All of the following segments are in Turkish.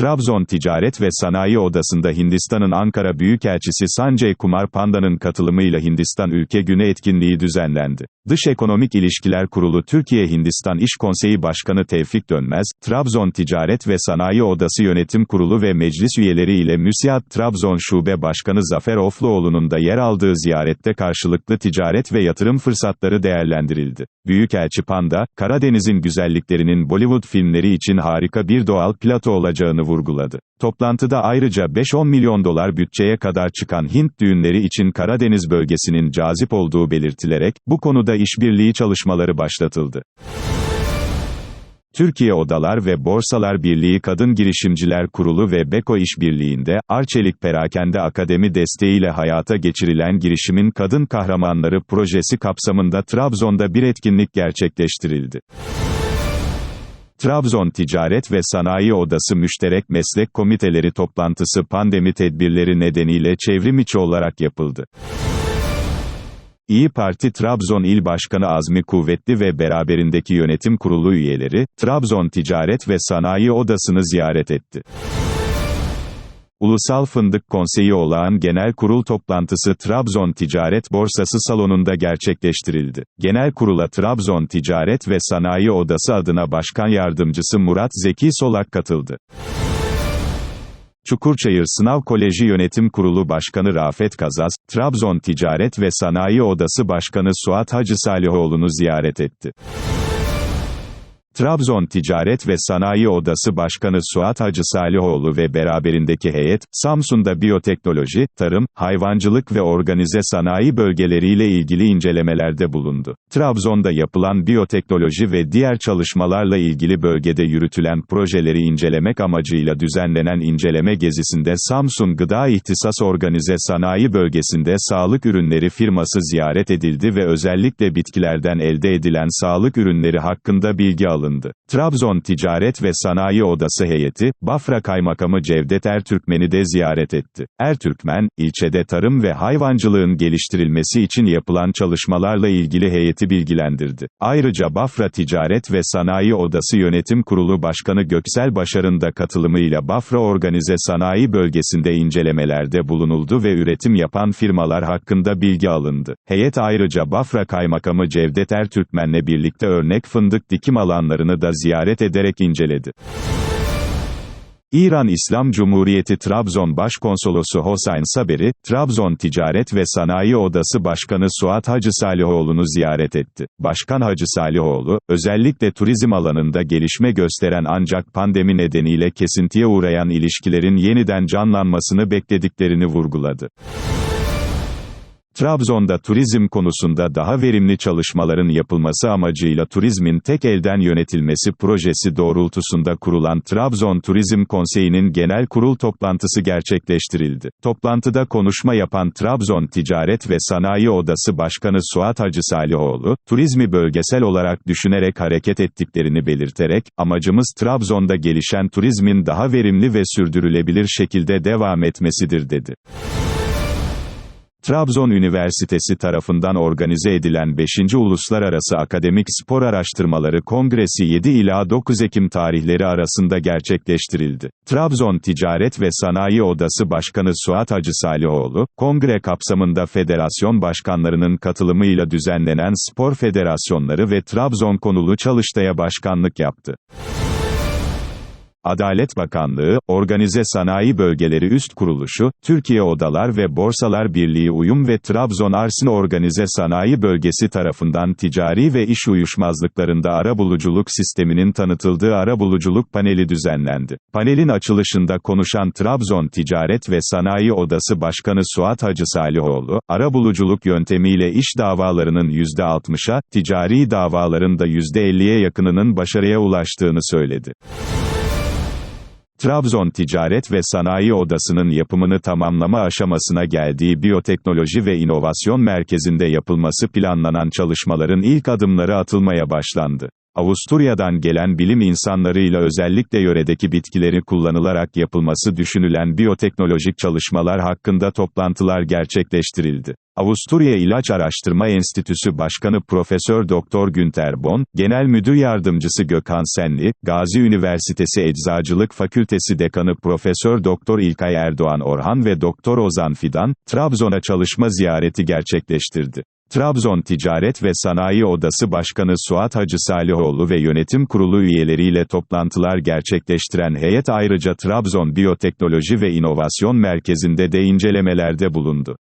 Trabzon Ticaret ve Sanayi Odası'nda Hindistan'ın Ankara Büyükelçisi Sanjay Kumar Panda'nın katılımıyla Hindistan Ülke Günü etkinliği düzenlendi. Dış Ekonomik İlişkiler Kurulu Türkiye-Hindistan İş Konseyi Başkanı Tevfik Dönmez, Trabzon Ticaret ve Sanayi Odası Yönetim Kurulu ve meclis üyeleri ile MÜSİAD Trabzon Şube Başkanı Zafer Ofluoğlu'nun da yer aldığı ziyarette karşılıklı ticaret ve yatırım fırsatları değerlendirildi. Büyükelçi Panda, Karadeniz'in güzelliklerinin Bollywood filmleri için harika bir doğal plato olacağını vurguladı. Toplantıda ayrıca 5-10 milyon dolar bütçeye kadar çıkan Hint düğünleri için Karadeniz bölgesinin cazip olduğu belirtilerek, bu konuda işbirliği çalışmaları başlatıldı. Türkiye Odalar ve Borsalar Birliği Kadın Girişimciler Kurulu ve Beko İşbirliği'nde, Arçelik Perakende Akademi desteğiyle hayata geçirilen girişimin Kadın Kahramanları projesi kapsamında Trabzon'da bir etkinlik gerçekleştirildi. Trabzon Ticaret ve Sanayi Odası Müşterek Meslek Komiteleri toplantısı pandemi tedbirleri nedeniyle çevrim içi olarak yapıldı. İyi Parti Trabzon İl Başkanı Azmi Kuvvetli ve beraberindeki yönetim kurulu üyeleri, Trabzon Ticaret ve Sanayi Odası'nı ziyaret etti. Ulusal Fındık Konseyi olağan genel kurul toplantısı Trabzon Ticaret Borsası salonunda gerçekleştirildi. Genel kurula Trabzon Ticaret ve Sanayi Odası adına Başkan Yardımcısı Murat Zeki Solak katıldı. Çukurçayır Sınav Koleji Yönetim Kurulu Başkanı Rafet Kazaz, Trabzon Ticaret ve Sanayi Odası Başkanı Suat Hacı Salihoğlu'nu ziyaret etti. Trabzon Ticaret ve Sanayi Odası Başkanı Suat Hacı Salihoğlu ve beraberindeki heyet, Samsun'da biyoteknoloji, tarım, hayvancılık ve organize sanayi bölgeleriyle ilgili incelemelerde bulundu. Trabzon'da yapılan biyoteknoloji ve diğer çalışmalarla ilgili bölgede yürütülen projeleri incelemek amacıyla düzenlenen inceleme gezisinde Samsun Gıda İhtisas Organize Sanayi Bölgesi'nde sağlık ürünleri firması ziyaret edildi ve özellikle bitkilerden elde edilen sağlık ürünleri hakkında bilgi alındı alındı. Trabzon Ticaret ve Sanayi Odası heyeti, Bafra Kaymakamı Cevdet Ertürkmen'i de ziyaret etti. Ertürkmen, ilçede tarım ve hayvancılığın geliştirilmesi için yapılan çalışmalarla ilgili heyeti bilgilendirdi. Ayrıca Bafra Ticaret ve Sanayi Odası Yönetim Kurulu Başkanı Göksel Başar'ın da katılımıyla Bafra Organize Sanayi Bölgesi'nde incelemelerde bulunuldu ve üretim yapan firmalar hakkında bilgi alındı. Heyet ayrıca Bafra Kaymakamı Cevdet Ertürkmen'le birlikte örnek fındık dikim alanları alanlarını da ziyaret ederek inceledi. İran İslam Cumhuriyeti Trabzon Başkonsolosu Hosayn Saberi, Trabzon Ticaret ve Sanayi Odası Başkanı Suat Hacı Salihoğlu'nu ziyaret etti. Başkan Hacı Salihoğlu, özellikle turizm alanında gelişme gösteren ancak pandemi nedeniyle kesintiye uğrayan ilişkilerin yeniden canlanmasını beklediklerini vurguladı. Trabzon'da turizm konusunda daha verimli çalışmaların yapılması amacıyla turizmin tek elden yönetilmesi projesi doğrultusunda kurulan Trabzon Turizm Konseyi'nin genel kurul toplantısı gerçekleştirildi. Toplantıda konuşma yapan Trabzon Ticaret ve Sanayi Odası Başkanı Suat Hacı Salihoğlu, turizmi bölgesel olarak düşünerek hareket ettiklerini belirterek, amacımız Trabzon'da gelişen turizmin daha verimli ve sürdürülebilir şekilde devam etmesidir dedi. Trabzon Üniversitesi tarafından organize edilen 5. Uluslararası Akademik Spor Araştırmaları Kongresi 7 ila 9 Ekim tarihleri arasında gerçekleştirildi. Trabzon Ticaret ve Sanayi Odası Başkanı Suat Hacı Salihoğlu, kongre kapsamında federasyon başkanlarının katılımıyla düzenlenen spor federasyonları ve Trabzon konulu çalıştaya başkanlık yaptı. Adalet Bakanlığı, Organize Sanayi Bölgeleri Üst Kuruluşu, Türkiye Odalar ve Borsalar Birliği Uyum ve Trabzon Arsin Organize Sanayi Bölgesi tarafından ticari ve iş uyuşmazlıklarında arabuluculuk sisteminin tanıtıldığı arabuluculuk paneli düzenlendi. Panelin açılışında konuşan Trabzon Ticaret ve Sanayi Odası Başkanı Suat Hacı Salihoğlu, arabuluculuk yöntemiyle iş davalarının %60'a, ticari davaların da %50'ye yakınının başarıya ulaştığını söyledi. Trabzon Ticaret ve Sanayi Odası'nın yapımını tamamlama aşamasına geldiği Biyoteknoloji ve İnovasyon Merkezi'nde yapılması planlanan çalışmaların ilk adımları atılmaya başlandı. Avusturya'dan gelen bilim insanlarıyla özellikle yöredeki bitkileri kullanılarak yapılması düşünülen biyoteknolojik çalışmalar hakkında toplantılar gerçekleştirildi. Avusturya İlaç Araştırma Enstitüsü Başkanı Profesör Doktor Günter Bon, Genel Müdür Yardımcısı Gökhan Senli, Gazi Üniversitesi Eczacılık Fakültesi Dekanı Profesör Doktor İlkay Erdoğan Orhan ve Doktor Ozan Fidan, Trabzon'a çalışma ziyareti gerçekleştirdi. Trabzon Ticaret ve Sanayi Odası Başkanı Suat Hacı Salihoğlu ve yönetim kurulu üyeleriyle toplantılar gerçekleştiren heyet ayrıca Trabzon Biyoteknoloji ve İnovasyon Merkezi'nde de incelemelerde bulundu.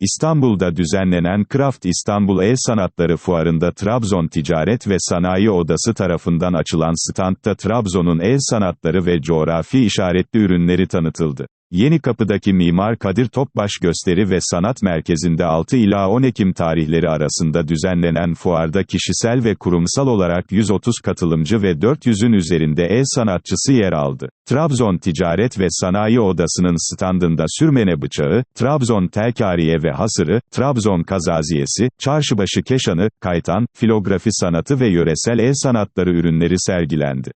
İstanbul'da düzenlenen Craft İstanbul El Sanatları Fuarı'nda Trabzon Ticaret ve Sanayi Odası tarafından açılan standta Trabzon'un el sanatları ve coğrafi işaretli ürünleri tanıtıldı. Yeni Kapı'daki Mimar Kadir Topbaş Gösteri ve Sanat Merkezi'nde 6 ila 10 Ekim tarihleri arasında düzenlenen fuarda kişisel ve kurumsal olarak 130 katılımcı ve 400'ün üzerinde el sanatçısı yer aldı. Trabzon Ticaret ve Sanayi Odası'nın standında sürmene bıçağı, Trabzon telkariye ve hasırı, Trabzon kazaziyesi, çarşıbaşı keşanı, kaytan, filografi sanatı ve yöresel el sanatları ürünleri sergilendi.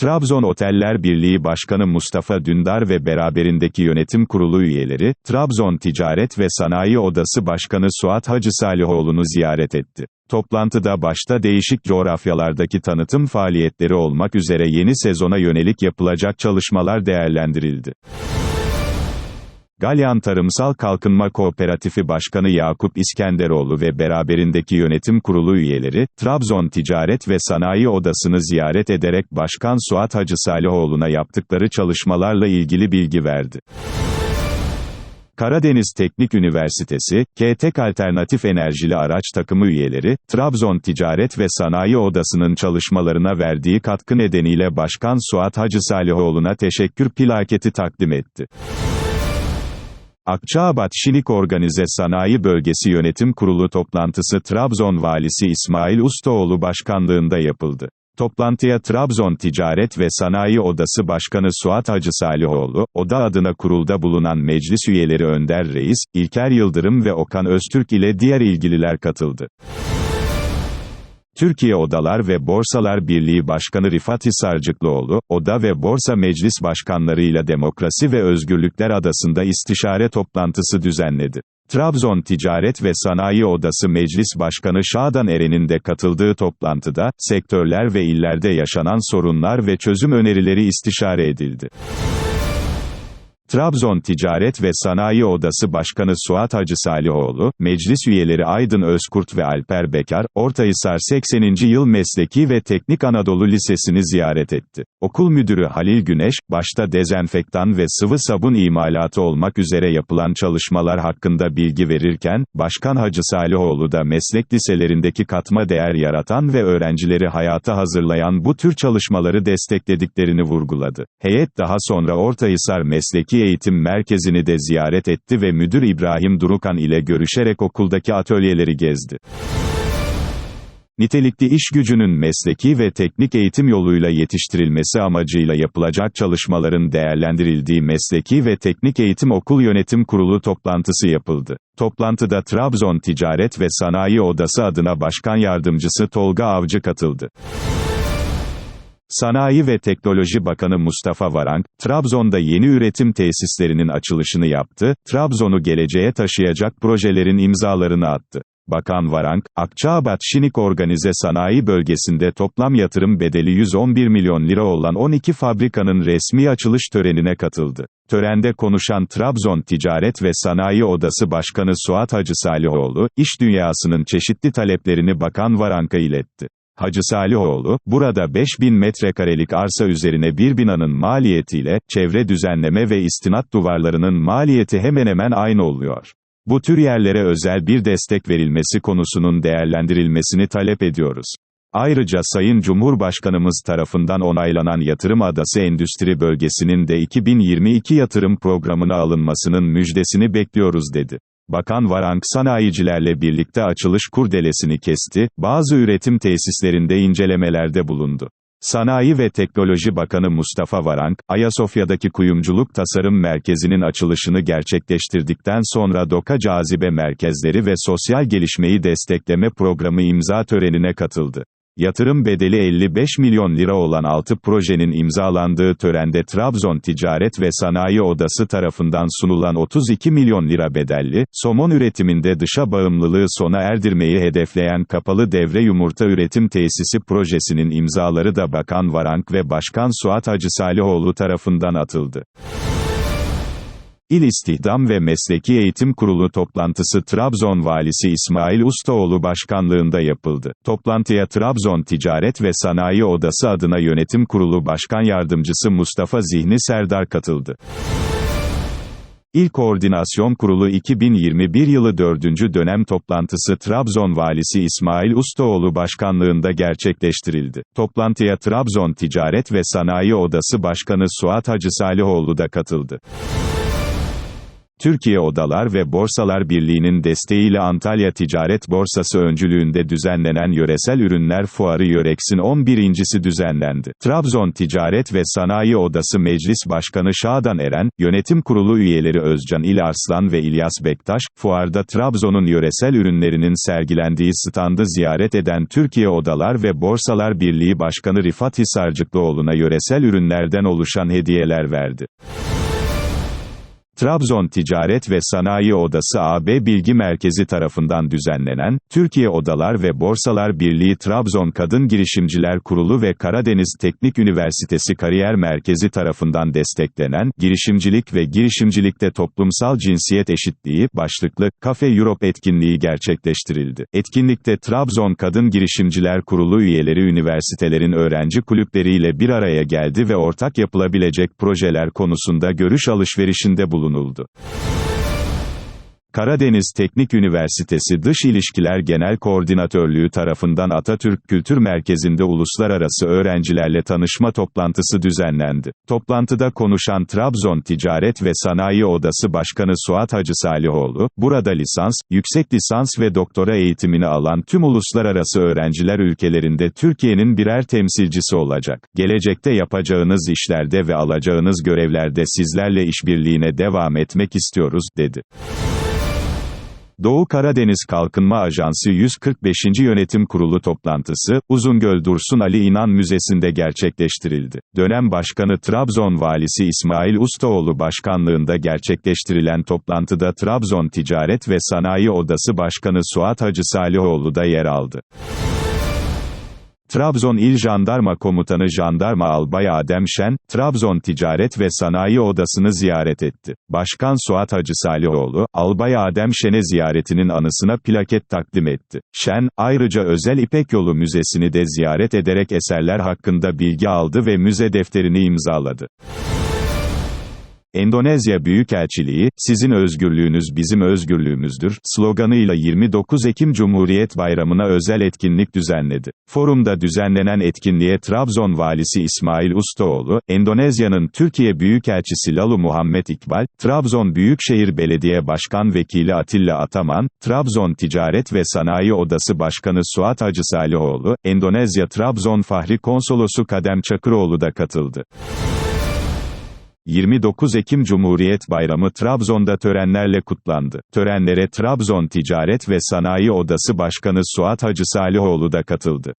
Trabzon Oteller Birliği Başkanı Mustafa Dündar ve beraberindeki yönetim kurulu üyeleri, Trabzon Ticaret ve Sanayi Odası Başkanı Suat Hacı Salihoğlu'nu ziyaret etti. Toplantıda başta değişik coğrafyalardaki tanıtım faaliyetleri olmak üzere yeni sezona yönelik yapılacak çalışmalar değerlendirildi. Galyan Tarımsal Kalkınma Kooperatifi Başkanı Yakup İskenderoğlu ve beraberindeki yönetim kurulu üyeleri, Trabzon Ticaret ve Sanayi Odası'nı ziyaret ederek Başkan Suat Hacı Salihoğlu'na yaptıkları çalışmalarla ilgili bilgi verdi. Karadeniz Teknik Üniversitesi, KTEK Alternatif Enerjili Araç Takımı üyeleri, Trabzon Ticaret ve Sanayi Odası'nın çalışmalarına verdiği katkı nedeniyle Başkan Suat Hacı Salihoğlu'na teşekkür plaketi takdim etti. Akçaabat Şinik Organize Sanayi Bölgesi Yönetim Kurulu toplantısı Trabzon Valisi İsmail Ustaoğlu başkanlığında yapıldı. Toplantıya Trabzon Ticaret ve Sanayi Odası Başkanı Suat Hacı Salihoğlu, oda adına kurulda bulunan meclis üyeleri Önder Reis, İlker Yıldırım ve Okan Öztürk ile diğer ilgililer katıldı. Türkiye Odalar ve Borsalar Birliği Başkanı Rifat Hisarcıklıoğlu, Oda ve Borsa Meclis Başkanlarıyla Demokrasi ve Özgürlükler Adası'nda istişare toplantısı düzenledi. Trabzon Ticaret ve Sanayi Odası Meclis Başkanı Şadan Eren'in de katıldığı toplantıda, sektörler ve illerde yaşanan sorunlar ve çözüm önerileri istişare edildi. Trabzon Ticaret ve Sanayi Odası Başkanı Suat Hacı Salihoğlu, meclis üyeleri Aydın Özkurt ve Alper Bekar, Ortahisar 80. Yıl Mesleki ve Teknik Anadolu Lisesi'ni ziyaret etti. Okul müdürü Halil Güneş, başta dezenfektan ve sıvı sabun imalatı olmak üzere yapılan çalışmalar hakkında bilgi verirken, Başkan Hacı Salihoğlu da meslek liselerindeki katma değer yaratan ve öğrencileri hayata hazırlayan bu tür çalışmaları desteklediklerini vurguladı. Heyet daha sonra Ortahisar Mesleki Eğitim Merkezi'ni de ziyaret etti ve Müdür İbrahim Durukan ile görüşerek okuldaki atölyeleri gezdi. Nitelikli iş gücünün mesleki ve teknik eğitim yoluyla yetiştirilmesi amacıyla yapılacak çalışmaların değerlendirildiği Mesleki ve Teknik Eğitim Okul Yönetim Kurulu toplantısı yapıldı. Toplantıda Trabzon Ticaret ve Sanayi Odası adına Başkan Yardımcısı Tolga Avcı katıldı. Sanayi ve Teknoloji Bakanı Mustafa Varank, Trabzon'da yeni üretim tesislerinin açılışını yaptı, Trabzon'u geleceğe taşıyacak projelerin imzalarını attı. Bakan Varank, Akçaabat Şinik Organize Sanayi Bölgesi'nde toplam yatırım bedeli 111 milyon lira olan 12 fabrikanın resmi açılış törenine katıldı. Törende konuşan Trabzon Ticaret ve Sanayi Odası Başkanı Suat Hacı Salihoğlu, iş dünyasının çeşitli taleplerini Bakan Varank'a iletti. Hacı Salihoğlu, burada 5000 metrekarelik arsa üzerine bir binanın maliyetiyle, çevre düzenleme ve istinat duvarlarının maliyeti hemen hemen aynı oluyor. Bu tür yerlere özel bir destek verilmesi konusunun değerlendirilmesini talep ediyoruz. Ayrıca Sayın Cumhurbaşkanımız tarafından onaylanan Yatırım Adası Endüstri Bölgesi'nin de 2022 yatırım programına alınmasının müjdesini bekliyoruz dedi. Bakan Varank sanayicilerle birlikte açılış kurdelesini kesti, bazı üretim tesislerinde incelemelerde bulundu. Sanayi ve Teknoloji Bakanı Mustafa Varank, Ayasofya'daki Kuyumculuk Tasarım Merkezi'nin açılışını gerçekleştirdikten sonra DOKA Cazibe Merkezleri ve Sosyal Gelişmeyi Destekleme Programı imza törenine katıldı. Yatırım bedeli 55 milyon lira olan 6 projenin imzalandığı törende Trabzon Ticaret ve Sanayi Odası tarafından sunulan 32 milyon lira bedelli, somon üretiminde dışa bağımlılığı sona erdirmeyi hedefleyen kapalı devre yumurta üretim tesisi projesinin imzaları da Bakan Varank ve Başkan Suat Hacı Salihoğlu tarafından atıldı. İl İstihdam ve Mesleki Eğitim Kurulu toplantısı Trabzon Valisi İsmail Ustaoğlu başkanlığında yapıldı. Toplantıya Trabzon Ticaret ve Sanayi Odası adına Yönetim Kurulu Başkan Yardımcısı Mustafa Zihni Serdar katıldı. İl Koordinasyon Kurulu 2021 yılı 4. dönem toplantısı Trabzon Valisi İsmail Ustaoğlu başkanlığında gerçekleştirildi. Toplantıya Trabzon Ticaret ve Sanayi Odası Başkanı Suat Hacı Salihoğlu da katıldı. Türkiye Odalar ve Borsalar Birliği'nin desteğiyle Antalya Ticaret Borsası öncülüğünde düzenlenen Yöresel Ürünler Fuarı Yörex'in 11.si düzenlendi. Trabzon Ticaret ve Sanayi Odası Meclis Başkanı Şadan Eren, Yönetim Kurulu üyeleri Özcan İl Arslan ve İlyas Bektaş, fuarda Trabzon'un yöresel ürünlerinin sergilendiği standı ziyaret eden Türkiye Odalar ve Borsalar Birliği Başkanı Rifat Hisarcıklıoğlu'na yöresel ürünlerden oluşan hediyeler verdi. Trabzon Ticaret ve Sanayi Odası AB Bilgi Merkezi tarafından düzenlenen, Türkiye Odalar ve Borsalar Birliği Trabzon Kadın Girişimciler Kurulu ve Karadeniz Teknik Üniversitesi Kariyer Merkezi tarafından desteklenen, Girişimcilik ve Girişimcilikte Toplumsal Cinsiyet Eşitliği, başlıklı, Cafe Europe etkinliği gerçekleştirildi. Etkinlikte Trabzon Kadın Girişimciler Kurulu üyeleri üniversitelerin öğrenci kulüpleriyle bir araya geldi ve ortak yapılabilecek projeler konusunda görüş alışverişinde bulundu bulunuldu. Karadeniz Teknik Üniversitesi Dış İlişkiler Genel Koordinatörlüğü tarafından Atatürk Kültür Merkezi'nde uluslararası öğrencilerle tanışma toplantısı düzenlendi. Toplantıda konuşan Trabzon Ticaret ve Sanayi Odası Başkanı Suat Hacı Salihoğlu, burada lisans, yüksek lisans ve doktora eğitimini alan tüm uluslararası öğrenciler ülkelerinde Türkiye'nin birer temsilcisi olacak. Gelecekte yapacağınız işlerde ve alacağınız görevlerde sizlerle işbirliğine devam etmek istiyoruz, dedi. Doğu Karadeniz Kalkınma Ajansı 145. Yönetim Kurulu toplantısı, Uzungöl Dursun Ali İnan Müzesi'nde gerçekleştirildi. Dönem Başkanı Trabzon Valisi İsmail Ustaoğlu başkanlığında gerçekleştirilen toplantıda Trabzon Ticaret ve Sanayi Odası Başkanı Suat Hacı Salihoğlu da yer aldı. Trabzon İl Jandarma Komutanı Jandarma Albay Adem Şen, Trabzon Ticaret ve Sanayi Odası'nı ziyaret etti. Başkan Suat Hacı Salihoğlu, Albay Adem Şen'e ziyaretinin anısına plaket takdim etti. Şen, ayrıca Özel İpek Yolu Müzesi'ni de ziyaret ederek eserler hakkında bilgi aldı ve müze defterini imzaladı. Endonezya Büyükelçiliği, sizin özgürlüğünüz bizim özgürlüğümüzdür, sloganıyla 29 Ekim Cumhuriyet Bayramı'na özel etkinlik düzenledi. Forumda düzenlenen etkinliğe Trabzon Valisi İsmail Ustaoğlu, Endonezya'nın Türkiye Büyükelçisi Lalu Muhammed İkbal, Trabzon Büyükşehir Belediye Başkan Vekili Atilla Ataman, Trabzon Ticaret ve Sanayi Odası Başkanı Suat Hacı Salihoğlu, Endonezya Trabzon Fahri Konsolosu Kadem Çakıroğlu da katıldı. 29 Ekim Cumhuriyet Bayramı Trabzon'da törenlerle kutlandı. Törenlere Trabzon Ticaret ve Sanayi Odası Başkanı Suat Hacı Salihoğlu da katıldı.